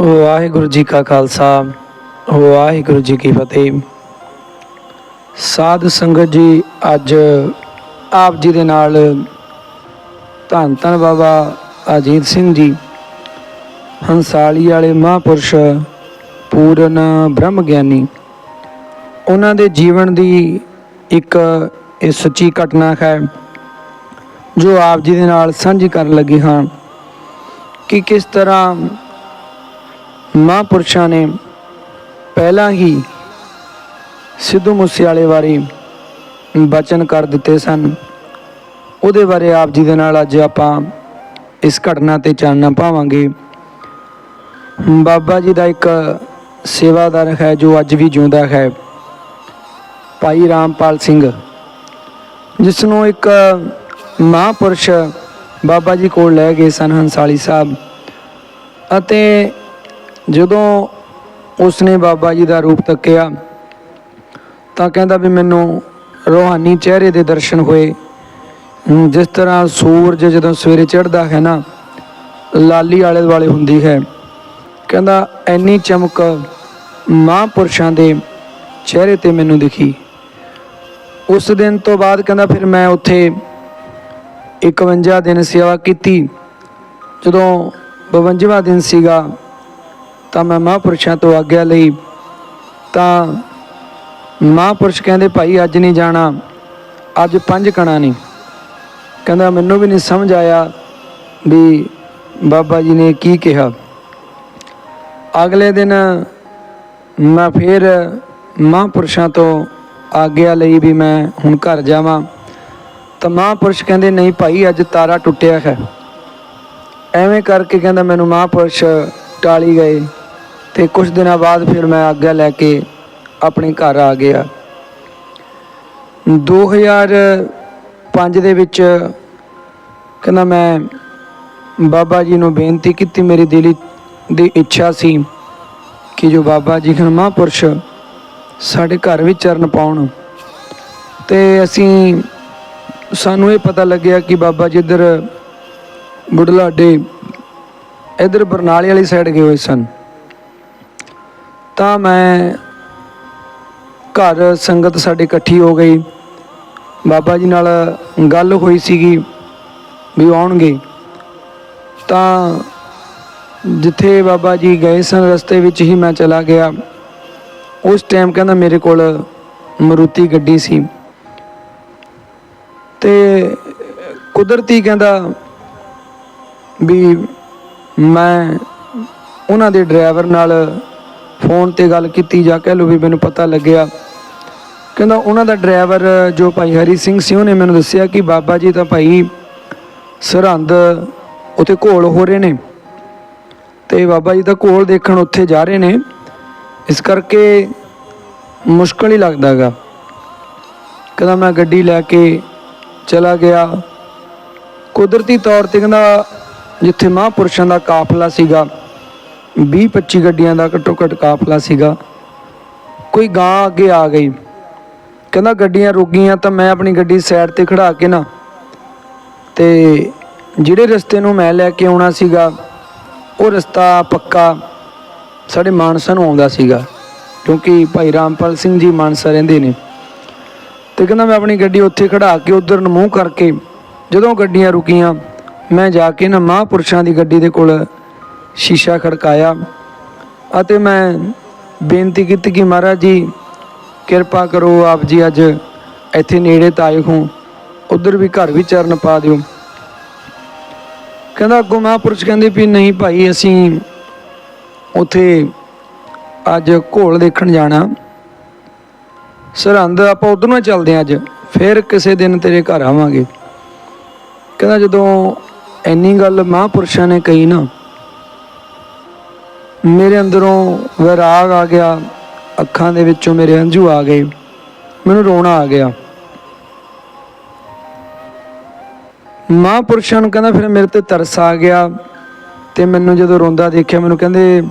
ਵਾਹਿਗੁਰੂ ਜੀ ਕਾ ਖਾਲਸਾ, ਵਾਹਿਗੁਰੂ ਜੀ ਕੀ ਫਤਿਹ। ਸਾਧ ਸੰਗਤ ਜੀ, ਅੱਜ ਆਪ ਜੀ ਦੇ ਨਾਲ ਧੰਨ ਧੰਨ ਬਾਬਾ ਅਜੀਤ ਸਿੰਘ ਜੀ, ਹੰਸਾਲੀ ਵਾਲੇ ਮਹਾਂਪੁਰਸ਼ ਪੂਰਨ ਬ੍ਰਹਮ ਗਿਆਨੀ ਉਹਨਾਂ ਦੇ ਜੀਵਨ ਦੀ ਇੱਕ ਇਹ ਸੱਚੀ ਘਟਨਾ ਹੈ, ਜੋ ਆਪ ਜੀ ਦੇ ਨਾਲ ਸਾਂਝੀ ਕਰਨ ਲੱਗੇ ਹਾਂ ਕਿ ਕਿਸ ਤਰ੍ਹਾਂ ਮਹਾਂਪੁਰਸ਼ਾਂ ਨੇ ਪਹਿਲਾਂ ਹੀ ਸਿੱਧੂ ਮੂਸੇਵਾਲੇ ਬਾਰੇ ਬਚਨ ਕਰ ਦਿੱਤੇ ਸਨ। ਉਹਦੇ ਬਾਰੇ ਆਪ ਜੀ ਦੇ ਨਾਲ ਅੱਜ ਆਪਾਂ ਇਸ ਘਟਨਾ ਤੇ ਚਾਨਣਾ ਪਾਵਾਂਗੇ। ਬਾਬਾ ਜੀ ਦਾ ਇੱਕ ਸੇਵਾਦਾਰ ਹੈ, ਜੋ ਅੱਜ ਵੀ ਜਿਉਂਦਾ ਹੈ, ਭਾਈ ਰਾਮਪਾਲ ਸਿੰਘ। ਜਿਸ ਨੂੰ ਇੱਕ ਮਹਾਂਪੁਰਸ਼ ਬਾਬਾ ਜੀ ਕੋਲ ਲੈ ਗਏ ਸਨ ਹੰਸਾਲੀ ਸਾਹਿਬ। ਅਤੇ ਜਦੋਂ ਉਸਨੇ ਬਾਬਾ ਜੀ ਦਾ ਰੂਪ ਤੱਕਿਆ ਤਾਂ ਕਹਿੰਦਾ ਵੀ ਮੈਨੂੰ ਰੋਹਾਨੀ ਚਿਹਰੇ ਦੇ ਦਰਸ਼ਨ ਹੋਏ। ਜਿਸ ਤਰ੍ਹਾਂ ਸੂਰਜ ਜਦੋਂ ਸਵੇਰੇ ਚੜ੍ਹਦਾ ਹੈ ਨਾ, ਲਾਲੀ ਆਲੇ ਦੁਆਲੇ ਹੁੰਦੀ ਹੈ। ਕਹਿੰਦਾ, ਐਨੀ ਚਮਕ ਮਹਾਂਪੁਰਸ਼ਾਂ ਦੇ ਚਿਹਰੇ ਤੇ ਮੈਨੂੰ ਦਿਖੀ। ਉਸ ਦਿਨ ਤੋਂ ਬਾਅਦ ਕਹਿੰਦਾ ਫਿਰ ਮੈਂ ਉੱਥੇ 51 ਦਿਨ ਸੇਵਾ ਕੀਤੀ। ਜਦੋਂ 52ਵਾਂ ਦਿਨ ਸੀਗਾ ਤਾਂ ਮੈਂ ਮਹਾਂਪੁਰਸ਼ਾਂ ਤੋਂ ਆਗਿਆ ਲਈ ਤਾਂ ਮਹਾਂਪੁਰਸ਼ ਕਹਿੰਦੇ, ਭਾਈ, ਅੱਜ ਨਹੀਂ ਜਾਣਾ, ਅੱਜ ਪੰਜ ਕਣਾ ਨਹੀਂ ਕਹਿੰਦਾ, ਮੈਨੂੰ ਵੀ ਨਹੀਂ ਸਮਝ ਆਇਆ ਵੀ ਬਾਬਾ ਜੀ ਨੇ ਕੀ ਕਿਹਾ। ਅਗਲੇ ਦਿਨ ਮੈਂ ਫਿਰ ਮਹਾਂਪੁਰਸ਼ਾਂ ਤੋਂ ਆਗਿਆ ਲਈ ਵੀ ਮੈਂ ਹੁਣ ਘਰ ਜਾਵਾਂ। ਤਾਂ ਮਹਾਂਪੁਰਸ਼ ਕਹਿੰਦੇ, ਨਹੀਂ ਭਾਈ, ਅੱਜ ਤਾਰਾ ਟੁੱਟਿਆ ਹੈ। ਐਵੇਂ ਕਰਕੇ ਕਹਿੰਦਾ, ਮੈਨੂੰ ਮਹਾਂਪੁਰਸ਼ ਟਾਲੀ ਗਏ। ਤੇ ਕੁਝ ਦਿਨਾਂ ਬਾਅਦ ਫਿਰ ਮੈਂ ਆਗਿਆ ਲੈ ਕੇ ਆਪਣੇ ਘਰ ਆ ਗਿਆ। 2005 ਦੇ ਵਿੱਚ ਕਹਿੰਦਾ ਮੈਂ ਬਾਬਾ ਜੀ ਨੂੰ ਬੇਨਤੀ ਕੀਤੀ, ਮੇਰੀ ਦਿਲੀ ਦੀ ਇੱਛਾ ਸੀ ਕਿ ਜੋ ਬਾਬਾ ਜੀ ਹਨ ਮਹਾਂਪੁਰਸ਼ ਸਾਡੇ ਘਰ ਵਿੱਚ ਚਰਨ ਪਾਉਣ। ਤੇ ਅਸੀਂ ਸਾਨੂੰ ਇਹ ਪਤਾ ਲੱਗਿਆ ਕਿ ਬਾਬਾ ਜੀ ਇੱਧਰ ਬੁਢਲਾਡੇ, ਇੱਧਰ ਬਰਨਾਲੇ ਵਾਲੀ ਸਾਈਡ ਗਏ ਹੋਏ ਸਨ। ਤਾਂ ਮੈਂ ਘਰ ਸੰਗਤ ਸਾਡੀ ਇਕੱਠੀ ਹੋ ਗਈ। ਬਾਬਾ ਜੀ ਨਾਲ ਗੱਲ ਹੋਈ ਸੀਗੀ ਵੀ ਆਉਣਗੇ। ਤਾਂ ਜਿੱਥੇ ਬਾਬਾ ਜੀ ਗਏ ਸਨ ਰਸਤੇ ਵਿੱਚ ਹੀ ਮੈਂ ਚਲਾ ਗਿਆ। ਉਸ ਟਾਈਮ ਕਹਿੰਦਾ ਮੇਰੇ ਕੋਲ ਮਰੂਤੀ ਗੱਡੀ ਸੀ। ਤੇ ਕੁਦਰਤੀ ਕਹਿੰਦਾ ਵੀ ਮੈਂ ਉਹਨਾਂ ਦੇ ਡਰਾਈਵਰ ਨਾਲ ਫੋਨ ਤੇ ਗੱਲ ਕੀਤੀ, ਜਾਂ ਕਹਿ ਲਓ ਵੀ ਮੈਨੂੰ ਪਤਾ ਲੱਗਿਆ। ਕਹਿੰਦਾ ਉਹਨਾਂ ਦਾ ਡਰਾਈਵਰ ਜੋ ਭਾਈ ਹਰੀ ਸਿੰਘ ਸੀ, ਉਹਨੇ ਮੈਨੂੰ ਦੱਸਿਆ ਕਿ ਬਾਬਾ ਜੀ ਤਾਂ ਭਾਈ ਸਰਹੰਦ ਉੱਥੇ ਘੋਲ ਹੋ ਰਹੇ ਨੇ ਤੇ ਬਾਬਾ ਜੀ ਦਾ ਘੋਲ ਦੇਖਣ ਉੱਥੇ ਜਾ ਰਹੇ ਨੇ। ਇਸ ਕਰਕੇ ਮੁਸ਼ਕਲ ਹੀ ਲੱਗਦਾਗਾ ਕਹਿੰਦਾ ਮੈਂ ਗੱਡੀ ਲੈ ਕੇ ਚਲਾ ਗਿਆ। ਕੁਦਰਤੀ ਤੌਰ ਤੇ ਕਹਿੰਦਾ ਜਿੱਥੇ ਮਹਾਂਪੁਰਸ਼ਾਂ ਦਾ ਕਾਫਲਾ ਸੀਗਾ 20 25 ਗੱਡੀਆਂ ਦਾ ਘੱਟੋ ਘੱਟ ਕਾਫਲਾ ਸੀਗਾ। ਕੋਈ ਗਾਂ ਅੱਗੇ ਆ ਗਈ। ਕਹਿੰਦਾ, ਗੱਡੀਆਂ ਰੁਕ ਗਈਆਂ ਤਾਂ ਮੈਂ ਆਪਣੀ ਗੱਡੀ ਸਾਈਡ ਤੇ ਖੜਾ ਕੇ ਨਾ ਤੇ ਜਿਹੜੇ ਰਸਤੇ ਨੂੰ ਮੈਂ ਲੈ ਕੇ ਆਉਣਾ ਸੀਗਾ, ਉਹ ਰਸਤਾ ਪੱਕਾ ਸਾਡੇ ਮਾਨਸਾ ਨੂੰ ਆਉਂਦਾ ਸੀਗਾ, ਕਿਉਂਕਿ ਭਾਈ ਰਾਮਪਾਲ ਸਿੰਘ ਜੀ ਮਾਨਸਾ ਰਹਿੰਦੇ ਨੇ। ਤੇ ਕਹਿੰਦਾ, ਮੈਂ ਆਪਣੀ ਗੱਡੀ ਉੱਥੇ ਖੜਾ ਕੇ ਉਧਰ ਨੂੰ ਮੂੰਹ ਕਰਕੇ ਜਦੋਂ ਗੱਡੀਆਂ ਰੁਕੀਆਂ, ਮੈਂ ਜਾ ਕੇ ਨਾ ਮਹਾਂਪੁਰਸ਼ਾਂ ਦੀ ਗੱਡੀ ਦੇ ਕੋਲ ਸ਼ੀਸ਼ਾ ਖੜਕਾਇਆ ਅਤੇ ਮੈਂ ਬੇਨਤੀ ਕੀਤੀ ਕਿ ਮਹਾਰਾਜ ਜੀ, ਕਿਰਪਾ ਕਰੋ ਆਪ ਜੀ ਅੱਜ ਇੱਥੇ ਨੇੜੇ ਤਾਂ ਆਏ ਹੋ ਉਧਰ ਵੀ ਘਰ ਵੀ ਚਰਨ ਪਾ ਦਿਓ। ਕਹਿੰਦਾ, ਅੱਗੋਂ ਮਹਾਂਪੁਰਸ਼ ਕਹਿੰਦੇ ਵੀ ਨਹੀਂ ਭਾਈ, ਅਸੀਂ ਉਥੇ ਅੱਜ ਘੋਲ ਦੇਖਣ ਜਾਣਾ। ਸਰਹੰਦ ਆਪਾਂ ਉਧਰ ਨੂੰ ਚੱਲਦੇ ਹਾਂ ਅੱਜ, ਫਿਰ ਕਿਸੇ ਦਿਨ ਤੇਰੇ ਘਰ ਆਵਾਂਗੇ। ਕਹਿੰਦਾ, ਜਦੋਂ ਇੰਨੀ ਗੱਲ ਮਹਾਂਪੁਰਸ਼ਾਂ ਨੇ ਕਹੀ ਨਾ ਮੇਰੇ ਅੰਦਰੋਂ ਵਿਰਾਗ ਆ ਗਿਆ, ਅੱਖਾਂ ਦੇ ਵਿੱਚੋਂ ਮੇਰੇ ਹੰਝੂ ਆ ਗਏ, ਮੈਨੂੰ ਰੋਣਾ ਆ ਗਿਆ। ਮਹਾਂਪੁਰਸ਼ਾਂ ਨੂੰ ਕਹਿੰਦਾ ਫਿਰ ਮੇਰੇ ਤੇ ਤਰਸ ਆ ਗਿਆ ਤੇ ਮੈਨੂੰ ਜਦੋਂ ਰੋਂਦਾ ਦੇਖਿਆ, ਮੈਨੂੰ ਕਹਿੰਦੇ,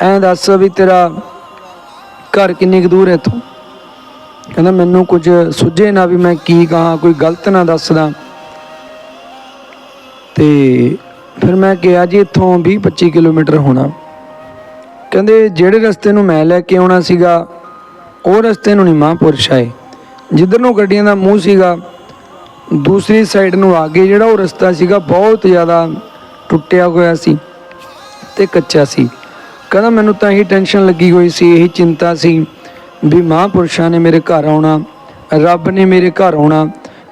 ਐਂ ਦੱਸ ਵੀ ਤੇਰਾ ਘਰ ਕਿੰਨੀ ਕੁ ਦੂਰ ਹੈ ਇੱਥੋਂ? ਕਹਿੰਦਾ, ਮੈਨੂੰ ਕੁਝ ਸੁਝੇ ਨਾ ਵੀ ਮੈਂ ਕੀ ਕਹਾਂ, ਕੋਈ ਗਲਤ ਨਾ ਦੱਸਦਾ। ਤੇ ਫਿਰ ਮੈਂ ਕਿਹਾ, ਜੀ ਇੱਥੋਂ 20 25 ਕਿਲੋਮੀਟਰ ਹੋਣਾ। ਕਹਿੰਦੇ, ਜਿਹੜੇ ਰਸਤੇ ਨੂੰ ਮੈਂ ਲੈ ਕੇ ਆਉਣਾ ਸੀਗਾ, ਉਹ ਰਸਤੇ ਨੂੰ ਨਹੀਂ ਮਹਾਂਪੁਰਸ਼ ਆਏ। ਜਿੱਧਰ ਨੂੰ ਗੱਡੀਆਂ ਦਾ ਮੂੰਹ ਸੀਗਾ, ਦੂਸਰੀ ਸਾਈਡ ਨੂੰ ਆ ਕੇ ਜਿਹੜਾ ਉਹ ਰਸਤਾ ਸੀਗਾ, ਬਹੁਤ ਜ਼ਿਆਦਾ ਟੁੱਟਿਆ ਹੋਇਆ ਸੀ ਤੇ ਕੱਚਾ ਸੀ। ਕਹਿੰਦਾ, ਮੈਨੂੰ ਤਾਂ ਇਹੀ ਟੈਨਸ਼ਨ ਲੱਗੀ ਹੋਈ ਸੀ, ਇਹੀ ਚਿੰਤਾ ਸੀ ਵੀ ਮਹਾਂਪੁਰਸ਼ਾਂ ਨੇ ਮੇਰੇ ਘਰ ਆਉਣਾ, ਰੱਬ ਨੇ ਮੇਰੇ ਘਰ ਆਉਣਾ,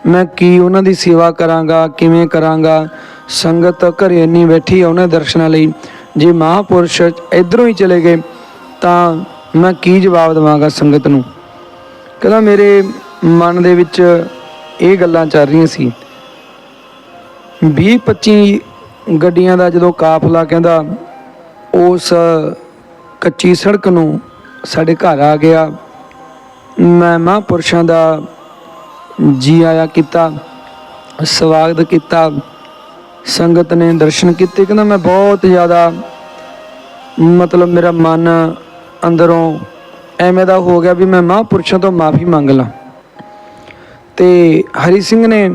ਮੈਂ ਕੀ ਉਹਨਾਂ ਦੀ ਸੇਵਾ ਕਰਾਂਗਾ, ਕਿਵੇਂ ਕਰਾਂਗਾ, ਸੰਗਤ ਘਰੇ ਇੰਨੀ ਬੈਠੀ ਆ ਉਹਨਾਂ ਦਰਸ਼ਨਾਂ ਲਈ ਜੇ ਮਹਾਂਪੁਰਸ਼ ਇਧਰੋਂ ਹੀ ਚਲੇ ਗਏ, ਤਾਂ ਮੈਂ ਕੀ ਜਵਾਬ ਦੇਵਾਂਗਾ ਸੰਗਤ ਨੂੰ? ਕਹਿੰਦਾ ਮੇਰੇ ਮਨ ਦੇ ਵਿੱਚ ਇਹ ਗੱਲਾਂ ਚੱਲ ਰਹੀਆਂ ਸੀ। 20 25 ਗੱਡੀਆਂ ਦਾ ਜਦੋਂ ਕਾਫਲਾ ਕਹਿੰਦਾ, ਉਸ ਕੱਚੀ ਸੜਕ ਨੂੰ ਸਾਡੇ ਘਰ ਆ ਗਿਆ। ਮੈਂ ਮਹਾਂਪੁਰਸ਼ਾਂ ਦਾ ਜੀ ਆਇਆ ਕੀਤਾ, ਸਵਾਗਤ ਕੀਤਾ। ਸੰਗਤ ਨੇ ਦਰਸ਼ਨ ਕੀਤੇ, ਕਹਿੰਦਾ ਮੈਂ ਬਹੁਤ ਜ਼ਿਆਦਾ ਮਤਲਬ ਮੇਰਾ ਮਨ ਅੰਦਰੋਂ ਐਵੇਂ ਦਾ ਹੋ ਗਿਆ ਵੀ ਮੈਂ ਮਹਾਂਪੁਰਸ਼ਾਂ ਤੋਂ ਮਾਫੀ ਮੰਗ ਲਾਂ। ਤੇ ਹਰੀ ਸਿੰਘ ਨੇ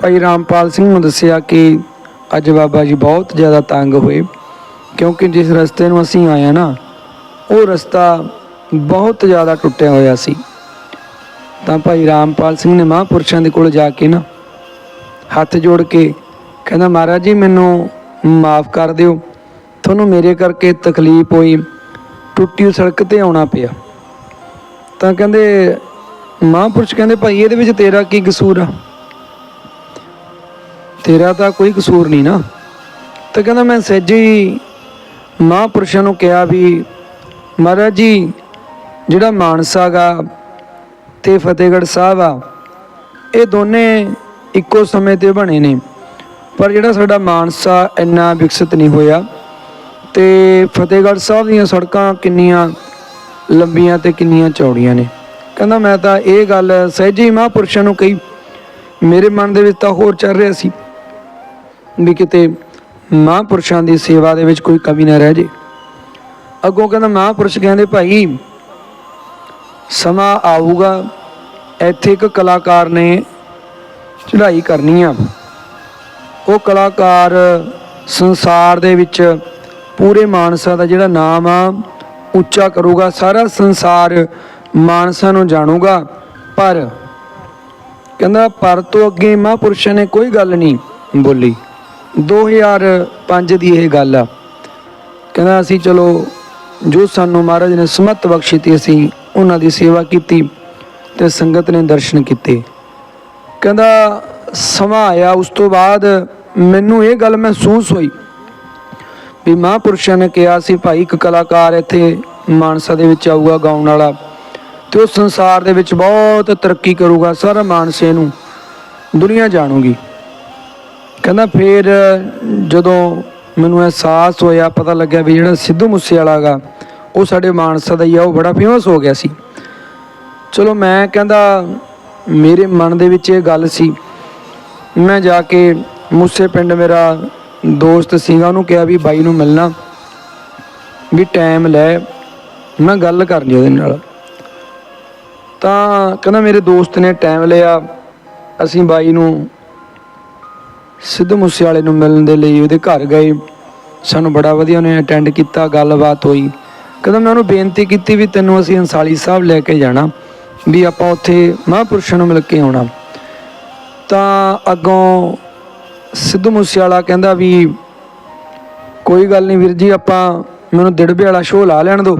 ਭਾਈ ਰਾਮਪਾਲ ਸਿੰਘ ਨੂੰ ਦੱਸਿਆ ਕਿ ਅੱਜ ਬਾਬਾ ਜੀ ਬਹੁਤ ਜ਼ਿਆਦਾ ਤੰਗ ਹੋਏ, ਕਿਉਂਕਿ ਜਿਸ ਰਸਤੇ ਨੂੰ ਅਸੀਂ ਆਏ ਆ ਨਾ, ਉਹ ਰਸਤਾ ਬਹੁਤ ਜ਼ਿਆਦਾ ਟੁੱਟਿਆ ਹੋਇਆ ਸੀ। ਤਾਂ ਭਾਈ ਰਾਮਪਾਲ ਸਿੰਘ ਨੇ ਮਹਾਂਪੁਰਸ਼ਾਂ ਦੇ ਕੋਲ ਜਾ ਕੇ ਨਾ ਹੱਥ ਜੋੜ ਕੇ ਕਹਿੰਦਾ, ਮਹਾਰਾਜ ਜੀ, ਮੈਨੂੰ ਮਾਫ ਕਰ ਦਿਓ। ਤੁਹਾਨੂੰ ਮੇਰੇ ਕਰਕੇ ਤਕਲੀਫ ਹੋਈ। ਟੁੱਟੀ ਸੜਕ ਤੇ ਆਉਣਾ ਪਿਆ। ਤਾਂ ਕਹਿੰਦੇ, ਮਹਾਂਪੁਰਸ਼ ਕਹਿੰਦੇ, ਭਾਈ, ਇਹਦੇ ਵਿੱਚ ਤੇਰਾ ਕੀ ਕਸੂਰ ਆ? ਤੇਰਾ ਤਾਂ ਕੋਈ ਕਸੂਰ ਨਹੀਂ ਨਾ। ਤਾਂ ਕਹਿੰਦਾ, ਮੈਂ ਸਹਿਜੇ ਹੀ ਮਹਾਂਪੁਰਸ਼ਾਂ ਨੂੰ ਕਿਹਾ ਵੀ, ਮਹਾਰਾਜ ਜੀ, ਜਿਹੜਾ ਮਾਨਸਾ ਗਾ ਤੇ ਫਤਿਹਗੜ੍ਹ ਸਾਹਿਬ ਆ, ਇਹ ਦੋਨੇ ਇੱਕੋ ਸਮੇਂ ਤੇ ਬਣੇ ਨੇ। ਪਰ ਜਿਹੜਾ ਸਾਡਾ ਮਾਨਸਾ ਇੰਨਾ ਵਿਕਸਿਤ ਨਹੀਂ ਹੋਇਆ ਤੇ ਫਤਿਹਗੜ੍ਹ ਸਾਹਿਬ ਦੀਆਂ ਸੜਕਾਂ ਕਿੰਨੀਆਂ ਲੰਬੀਆਂ ਤੇ ਕਿੰਨੀਆਂ ਚੌੜੀਆਂ ਨੇ। ਕਹਿੰਦਾ ਮੈਂ ਤਾਂ ਇਹ ਗੱਲ ਸਹਿਜੇ ਮਹਾਂਪੁਰਸ਼ਾਂ ਨੂੰ ਕਹੀ। ਮੇਰੇ ਮਨ ਦੇ ਵਿੱਚ ਤਾਂ ਹੋਰ ਚੱਲ ਰਿਹਾ ਸੀ ਵੀ ਕਿਤੇ ਮਹਾਂਪੁਰਸ਼ਾਂ ਦੀ ਸੇਵਾ ਦੇ ਵਿੱਚ ਕੋਈ ਕਮੀ ਨਾ ਰਹਿ ਜੇ। ਅੱਗੋਂ ਕਹਿੰਦਾ ਮਹਾਂਪੁਰਸ਼ ਕਹਿੰਦੇ ਭਾਈ, ਸਮਾਂ ਆਊਗਾ, ਇੱਥੇ ਇੱਕ ਕਲਾਕਾਰ ਨੇ ਚੜ੍ਹਾਈ ਕਰਨੀ ਆ। ਉਹ ਕਲਾਕਾਰ ਸੰਸਾਰ ਦੇ ਵਿੱਚ ਪੂਰੇ ਮਾਨਸਾ ਦਾ ਜਿਹੜਾ ਨਾਮ ਆ, ਉੱਚਾ ਕਰੂਗਾ, ਸਾਰਾ ਸੰਸਾਰ ਮਾਨਸਾ ਨੂੰ ਜਾਣੂਗਾ। ਪਰ ਕਹਿੰਦਾ, ਪਰ ਤੋਂ ਅੱਗੇ ਮਹਾਂਪੁਰਸ਼ਾਂ ਨੇ ਕੋਈ ਗੱਲ ਨਹੀਂ ਬੋਲੀ। 2005 ਦੀ ਇਹ ਗੱਲ ਆ। ਕਹਿੰਦਾ, ਅਸੀਂ ਚਲੋ ਜੋ ਸਾਨੂੰ ਮਹਾਰਾਜ ਨੇ ਸਮਤ ਬਖਸ਼ੀ ਤੀ, ਅਸੀਂ ਉਹਨਾਂ ਦੀ ਸੇਵਾ ਕੀਤੀ ਤੇ ਸੰਗਤ ਨੇ ਦਰਸ਼ਨ ਕੀਤੇ। ਕਹਿੰਦਾ ਸਮਾਂ ਆਇਆ, ਉਸ ਤੋਂ ਬਾਅਦ ਮੈਨੂੰ ਇਹ ਗੱਲ ਮਹਿਸੂਸ ਹੋਈ ਵੀ ਮਹਾਂਪੁਰਸ਼ਾਂ ਨੇ ਕਿਹਾ ਸੀ, ਭਾਈ, ਇੱਕ ਕਲਾਕਾਰ ਇੱਥੇ ਮਾਨਸਾ ਦੇ ਵਿੱਚ ਆਊਗਾ ਗਾਉਣ ਵਾਲਾ ਤੇ ਉਹ ਸੰਸਾਰ ਦੇ ਵਿੱਚ ਬਹੁਤ ਤਰੱਕੀ ਕਰੂਗਾ, ਸਾਰਾ ਮਾਨਸੇ ਨੂੰ ਦੁਨੀਆ ਜਾਣੂਗੀ। ਕਹਿੰਦਾ ਫਿਰ ਜਦੋਂ ਮੈਨੂੰ ਅਹਿਸਾਸ ਹੋਇਆ, ਪਤਾ ਲੱਗਿਆ ਵੀ ਜਿਹੜਾ ਸਿੱਧੂ ਮੂਸੇਵਾਲਾ ਗਾ ਉਹ ਸਾਡੇ ਮਾਨਸਾ ਦਾ ਹੀ ਆ, ਉਹ ਬੜਾ ਫੇਮਸ ਹੋ ਗਿਆ ਸੀ। ਚਲੋ ਮੈਂ ਕਹਿੰਦਾ, ਮੇਰੇ ਮਨ ਦੇ ਵਿੱਚ ਇਹ ਗੱਲ ਸੀ ਮੈਂ ਜਾ ਕੇ ਮੂਸੇ ਪਿੰਡ ਮੇਰਾ ਦੋਸਤ ਸੀਗਾ, ਉਹਨੂੰ ਕਿਹਾ ਵੀ ਬਾਈ ਨੂੰ ਮਿਲਣਾ, ਵੀ ਟਾਈਮ ਲੈ। ਮੈਂ ਗੱਲ ਕਰਨੀ ਉਹਦੇ ਨਾਲ। ਤਾਂ ਕਹਿੰਦਾ ਮੇਰੇ ਦੋਸਤ ਨੇ ਟਾਈਮ ਲਿਆ, ਅਸੀਂ ਬਾਈ ਨੂੰ ਸਿੱਧੂ ਮੂਸੇ ਵਾਲੇ ਨੂੰ ਮਿਲਣ ਦੇ ਲਈ ਉਹਦੇ ਘਰ ਗਏ। ਸਾਨੂੰ ਬੜਾ ਵਧੀਆ ਉਹਨੇ ਅਟੈਂਡ ਕੀਤਾ, ਗੱਲਬਾਤ ਹੋਈ। ਕਹਿੰਦਾ ਮੈਂ ਉਹਨੂੰ ਬੇਨਤੀ ਕੀਤੀ ਵੀ ਤੈਨੂੰ ਅਸੀਂ ਅੰਸਾਲੀ ਸਾਹਿਬ ਲੈ ਕੇ ਜਾਣਾ, ਵੀ ਆਪਾਂ ਉੱਥੇ ਮਹਾਂਪੁਰਸ਼ਾਂ ਨੂੰ ਮਿਲ ਕੇ ਆਉਣਾ। ਤਾਂ ਅੱਗੋਂ ਸਿੱਧੂ ਮੂਸੇਵਾਲਾ ਕਹਿੰਦਾ ਵੀ ਕੋਈ ਗੱਲ ਨਹੀਂ ਵੀਰ ਜੀ, ਆਪਾਂ ਮੈਨੂੰ ਦਿੜਬੇ ਵਾਲਾ ਸ਼ੋਅ ਲਾ ਲੈਣ ਦਿਓ।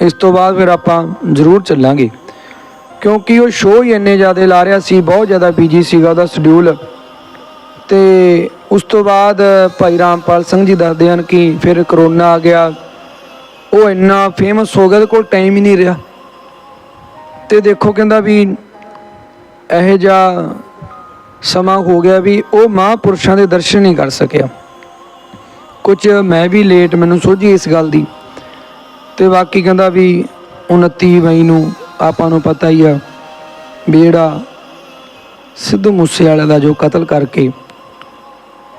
ਇਸ ਤੋਂ ਬਾਅਦ ਫਿਰ ਆਪਾਂ ਜ਼ਰੂਰ ਚੱਲਾਂਗੇ। ਕਿਉਂਕਿ ਉਹ ਸ਼ੋਅ ਹੀ ਇੰਨੇ ਜ਼ਿਆਦਾ ਲਾ ਰਿਹਾ ਸੀ, ਬਹੁਤ ਜ਼ਿਆਦਾ ਬੀਜੀ ਸੀਗਾ ਉਹਦਾ ਸ਼ਡਿਊਲ ਤੇ ਉਸ ਤੋਂ ਬਾਅਦ ਭਾਈ ਰਾਮਪਾਲ ਸਿੰਘ ਜੀ ਦੱਸਦੇ ਹਨ ਕਿ ਫਿਰ ਕਰੋਨਾ ਆ ਗਿਆ। ਉਹ ਇੰਨਾ ਫੇਮਸ ਹੋ ਗਿਆ, ਉਹਦੇ ਕੋਲ ਟਾਈਮ ਹੀ ਨਹੀਂ ਰਿਹਾ। ਤੇ ਦੇਖੋ ਕਹਿੰਦਾ ਵੀ ਇਹ ਜਿਹਾ ਸਮਾਂ ਹੋ ਗਿਆ ਵੀ ਉਹ ਮਹਾਂਪੁਰਸ਼ਾਂ ਦੇ ਦਰਸ਼ਨ ਨਹੀਂ ਕਰ ਸਕਿਆ। ਕੁਝ ਮੈਂ ਵੀ ਲੇਟ ਮੈਨੂੰ ਸੋਝੀ ਇਸ ਗੱਲ ਦੀ। ਤੇ ਬਾਕੀ ਕਹਿੰਦਾ ਵੀ 29 ਮਈ ਨੂੰ ਆਪਾਂ ਨੂੰ ਪਤਾ ਹੀ ਆ ਵੀ ਜਿਹੜਾ ਸਿੱਧੂ ਮੂਸੇਵਾਲੇ ਦਾ ਜੋ ਕਤਲ ਕਰਕੇ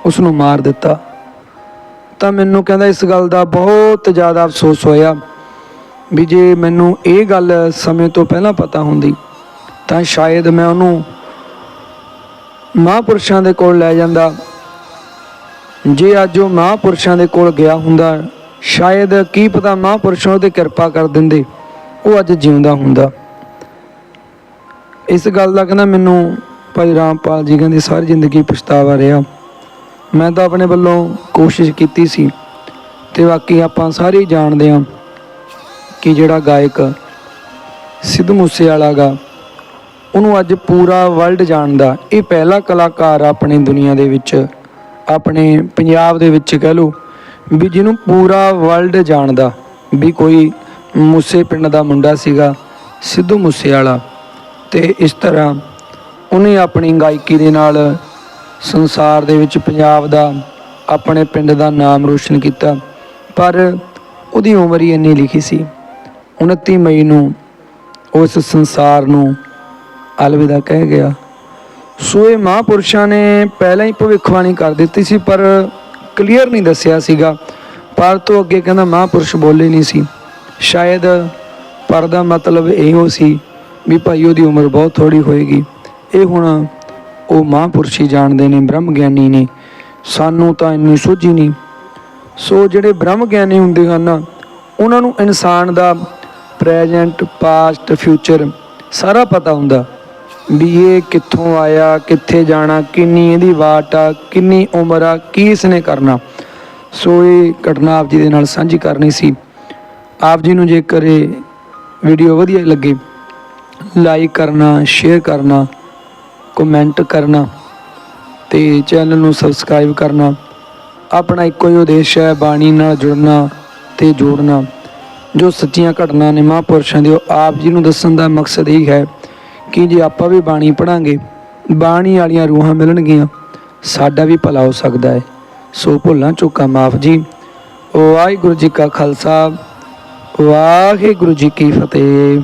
ਉਸ ਨੂੰ ਮਾਰ ਦਿੱਤਾ। ਤਾਂ ਮੈਨੂੰ ਕਹਿੰਦਾ ਇਸ ਗੱਲ ਦਾ ਬਹੁਤ ਜ਼ਿਆਦਾ ਅਫਸੋਸ ਹੋਇਆ ਵੀ ਜੇ ਮੈਨੂੰ ਇਹ ਗੱਲ ਸਮੇਂ ਤੋਂ ਪਹਿਲਾਂ ਪਤਾ ਹੁੰਦੀ ਤਾਂ ਸ਼ਾਇਦ ਮੈਂ ਉਹਨੂੰ ਮਹਾਂਪੁਰਸ਼ਾਂ ਦੇ ਕੋਲ ਲੈ ਜਾਂਦਾ। ਜੇ ਅੱਜ ਉਹ ਮਹਾਂਪੁਰਸ਼ਾਂ ਦੇ ਕੋਲ ਗਿਆ ਹੁੰਦਾ, ਸ਼ਾਇਦ ਕੀ ਪਤਾ ਮਹਾਂਪੁਰਸ਼ ਉਹਦੇ ਕਿਰਪਾ ਕਰ ਦਿੰਦੇ, ਉਹ ਅੱਜ ਜਿਉਂਦਾ ਹੁੰਦਾ। ਇਸ ਗੱਲ ਦਾ ਕਹਿੰਦਾ ਮੈਨੂੰ ਭਾਈ ਰਾਮਪਾਲ ਜੀ ਕਹਿੰਦੇ, ਸਾਰੀ ਜ਼ਿੰਦਗੀ ਪਛਤਾਵਾ ਰਿਹਾ। ਮੈਂ ਤਾਂ ਆਪਣੇ ਵੱਲੋਂ ਕੋਸ਼ਿਸ਼ ਕੀਤੀ ਸੀ ਤੇ ਬਾਕੀ ਆਪਾਂ ਸਾਰੇ ਜਾਣਦੇ ਹਾਂ ਕਿ ਜਿਹੜਾ ਗਾਇਕ ਸਿੱਧੂ ਮੂਸੇਵਾਲਾ ਗਾ ਉਹਨੂੰ ਅੱਜ ਪੂਰਾ ਵਰਲਡ ਜਾਣਦਾ। ਇਹ ਪਹਿਲਾ ਕਲਾਕਾਰ ਆ ਆਪਣੀ ਦੁਨੀਆ ਦੇ ਵਿੱਚ, ਆਪਣੇ ਪੰਜਾਬ ਦੇ ਵਿੱਚ ਕਹਿ ਲਓ, ਵੀ ਜਿਹਨੂੰ ਪੂਰਾ ਵਰਲਡ ਜਾਣਦਾ। ਵੀ ਕੋਈ ਮੂਸੇ ਪਿੰਡ ਦਾ ਮੁੰਡਾ ਸੀਗਾ, ਸਿੱਧੂ ਮੂਸੇਵਾਲਾ। ਤੇ ਇਸ ਤਰ੍ਹਾਂ ਉਹਨੇ ਆਪਣੀ ਗਾਇਕੀ ਦੇ ਨਾਲ ਸੰਸਾਰ ਦੇ ਵਿੱਚ ਪੰਜਾਬ ਦਾ ਆਪਣੇ ਪਿੰਡ ਦਾ ਨਾਮ ਰੋਸ਼ਨ ਕੀਤਾ। ਪਰ ਉਹਦੀ ਉਮਰ ਹੀ ਇੰਨੀ ਲਿਖੀ ਸੀ। 29 ਮਈ ਨੂੰ ਉਸ ਸੰਸਾਰ ਨੂੰ ਅਲਵਿਦਾ ਕਹਿ ਗਿਆ ਸੋ ਇਹ ਮਹਾਂਪੁਰਸ਼ਾਂ ਨੇ ਪਹਿਲਾਂ ਹੀ ਭਵਿੱਖਬਾਣੀ ਕਰ ਦਿੱਤੀ ਸੀ, ਪਰ ਕਲੀਅਰ ਨਹੀਂ ਦੱਸਿਆ ਸੀਗਾ। ਪਰ ਤੋਂ ਅੱਗੇ ਕਹਿੰਦਾ ਮਹਾਂਪੁਰਸ਼ ਬੋਲੇ ਨਹੀਂ ਸੀ। ਸ਼ਾਇਦ ਪਰ ਦਾ ਮਤਲਬ ਇਹੋ ਸੀ ਵੀ ਭਾਈ ਉਹਦੀ ਉਮਰ ਬਹੁਤ ਥੋੜੀ ਹੋਏਗੀ। ਇਹ ਹੁਣ ਉਹ ਮਹਾਂਪੁਰਸ਼ ਹੀ ਜਾਣਦੇ ਨੇ ਬ੍ਰਹਮ ਗਿਆਨੀ ਨੇ। ਸਾਨੂੰ ਤਾਂ ਇੰਨੀ ਸੋਝੀ ਨਹੀਂ। ਸੋ ਜਿਹੜੇ ਬ੍ਰਹਮ ਗਿਆਨੀ ਹੁੰਦੇ ਹਨ, ਉਹਨਾਂ ਨੂੰ ਇਨਸਾਨ ਦਾ ਪ੍ਰੈਜ਼ੈਂਟ ਪਾਸਟ ਫਿਊਚਰ ਸਾਰਾ ਪਤਾ ਹੁੰਦਾ। ਵੀ ਇਹ ਕਿੱਥੋਂ ਆਇਆ, ਕਿੱਥੇ ਜਾਣਾ, ਕਿੰਨੀ ਇਹਦੀ ਵਾਟ ਆ, ਕਿੰਨੀ ਉਮਰ ਆ, ਕੀ ਇਸਨੇ ਕਰਨਾ? ਸੋ ਇਹ ਘਟਨਾ ਆਪ ਜੀ ਦੇ ਨਾਲ ਸਾਂਝੀ ਕਰਨੀ ਸੀ। ਆਪ ਜੀ ਨੂੰ ਜੇਕਰ ਇਹ ਵੀਡੀਓ ਵਧੀਆ ਲੱਗੇ, ਲਾਈਕ ਕਰਨਾ, ਸ਼ੇਅਰ ਕਰਨਾ, ਕਮੈਂਟ ਕਰਨਾ ਤੇ ਚੈਨਲ ਨੂੰ ਸਬਸਕ੍ਰਾਈਬ ਕਰਨਾ, ਆਪਣਾ ਇੱਕੋ ਹੀ ਉਦੇਸ਼ ਹੈ ਬਾਣੀ ਨਾਲ ਜੁੜਨਾ ਤੇ ਜੋੜਨਾ। ਜੋ ਸੱਚੀਆਂ ਘਟਨਾ ਨੇ ਮਹਾਂਪੁਰਸ਼ਾਂ ਦੀ, ਉਹ ਆਪ ਜੀ ਨੂੰ ਦੱਸਣ ਦਾ ਮਕਸਦ ਇਹ ਹੈ ਕਿ ਜੇ ਆਪਾਂ ਵੀ ਬਾਣੀ ਪੜਾਂਗੇ ਬਾਣੀ ਵਾਲੀਆਂ ਰੂਹਾਂ ਮਿਲਣਗੀਆਂ, ਸਾਡਾ ਵੀ ਭਲਾ ਹੋ ਸਕਦਾ ਹੈ। ਸੋ ਭੁੱਲਾਂ ਚੁੱਕਾ, ਮਾਫ ਜੀ। ਵਾਹਿਗੁਰੂ ਜੀ ਕਾ ਖਾਲਸਾ, ਵਾਹਿਗੁਰੂ ਜੀ ਕੀ ਫਤਿਹ।